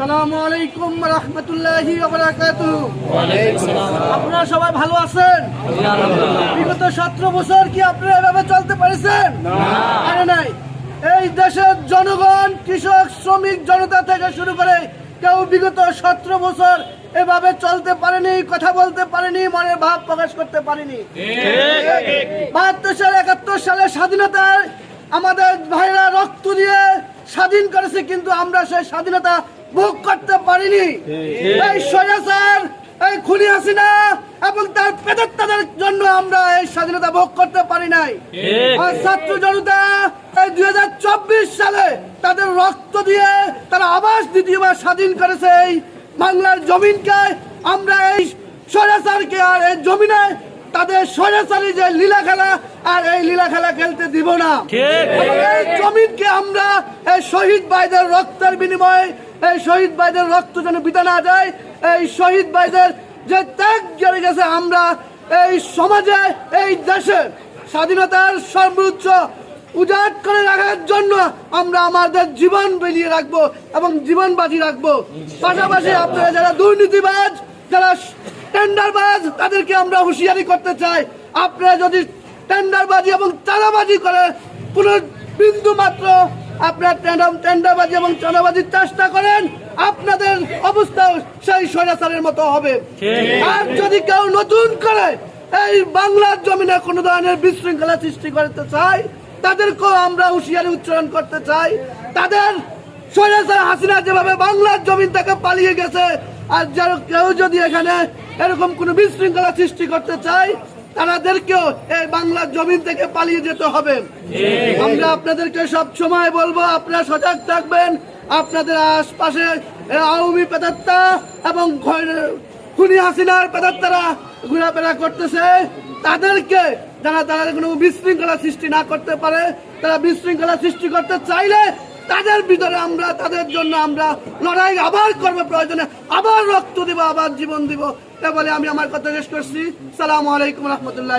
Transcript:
আলাইকুম রহমতুল্লাহি আপনারা সবাই ভালো আছেন? বিগত সতেরো বছর কি আপনারা এভাবে চলতে পেরেছেন? পারে নাই। এই দেশের জনগণ কৃষক শ্রমিক জনতা থেকে শুরু করে কেউ বিগত সতেরো বছর এভাবে চলতে পারেনি কথা বলতে পারেনি মনের ভাব প্রকাশ করতে পারেনি। বাহাত্তর সালে একাত্তর সালে স্বাধীনতায় আমাদের ভাইরা রক্ত কিন্তু আমরা সেই স্বাধীনতা ভোগ করতে পারিনি। এই স্বৈরাচার এই খুনি হাসিনা এবং তার পেদত্তাদের জন্য আমরা এই স্বাধীনতা ভোগ করতে পারি নাই। আর ছাত্র জনতা এই দুই হাজার চব্বিশ সালে তাদের রক্ত দিয়ে তারা আবাস দ্বিতীয়বার স্বাধীন করেছে এই বাংলার জমিনকে। আমরা এই স্বৈরাচারকে আর এই জমিনে তাদের স্বৈরাচারী যে লীলা খেলা আর এই লীলা খেলা খেলতে দিব না। এই জমিনকে আমরা এই শহীদ ভাইদের রক্তের বিনিময়ে এই শহীদ ভাইদের রক্ত যেন বিতা না যায় এই শহীদ ভাইদের যে ত্যাগ জড়ে গেছে আমরা এই সমাজে এই দেশে স্বাধীনতার সর্বোচ্চ উজাট করে রাখার জন্য আমরা আমাদের জীবন বেরিয়ে রাখব এবং জীবন বাজি রাখব। পাশাপাশি আপনারা যারা দুর্নীতিবাজ যারা টেন্ডারবাজ তাদেরকে আমরা হুঁশিয়ারি করতে চাই। আপনারা যদি টেন্ডারবাজি এবং চাঁদাবাজি করে কোনো বিন্দু মাত্র আপনার টেন্ডারবাজি এবং চাঁদাবাজির চেষ্টা করেন আপনাদের অবস্থা সেই স্বৈরাচারের মতো হবে। আর যদি কেউ নতুন করে এই বাংলার জমিনে কোনো ধরনের বিশৃঙ্খলা সৃষ্টি করতে চায় তাদেরকেও আমরা হুঁশিয়ারি উচ্চারণ করতে চাই। তাদের স্বৈরাচার হাসিনা যেভাবে বাংলার জমিন থেকে পালিয়ে গেছে আর যারা কেউ যদি এখানে এরকম কোনো বিশৃঙ্খলা সৃষ্টি করতে চায় তাদেরকেও এই বাংলার জমিন থেকে পালিয়ে যেতে হবে। আমরা আপনাদেরকে সব সময় বলব আপনারা সজাগ থাকবেন আপনাদের আশপাশে আওয়ামী পেতাত্তা এবং খুনি হাসিনার পেতাত্তারা ঘোরাফেরা করতেছে। তাদেরকে যারা তারা কোনো বিশৃঙ্খলা সৃষ্টি না করতে পারে তারা বিশৃঙ্খলা সৃষ্টি করতে চাইলে তাদের ভিতরে আমরা তাদের জন্য আমরা লড়াই আবার করব প্রয়োজনে আবার রক্ত দিব আবার জীবন দিব। এ বলে আমি আমার কথা শেষ করছি। সালাম আলাইকুম রহমতুল্লাহ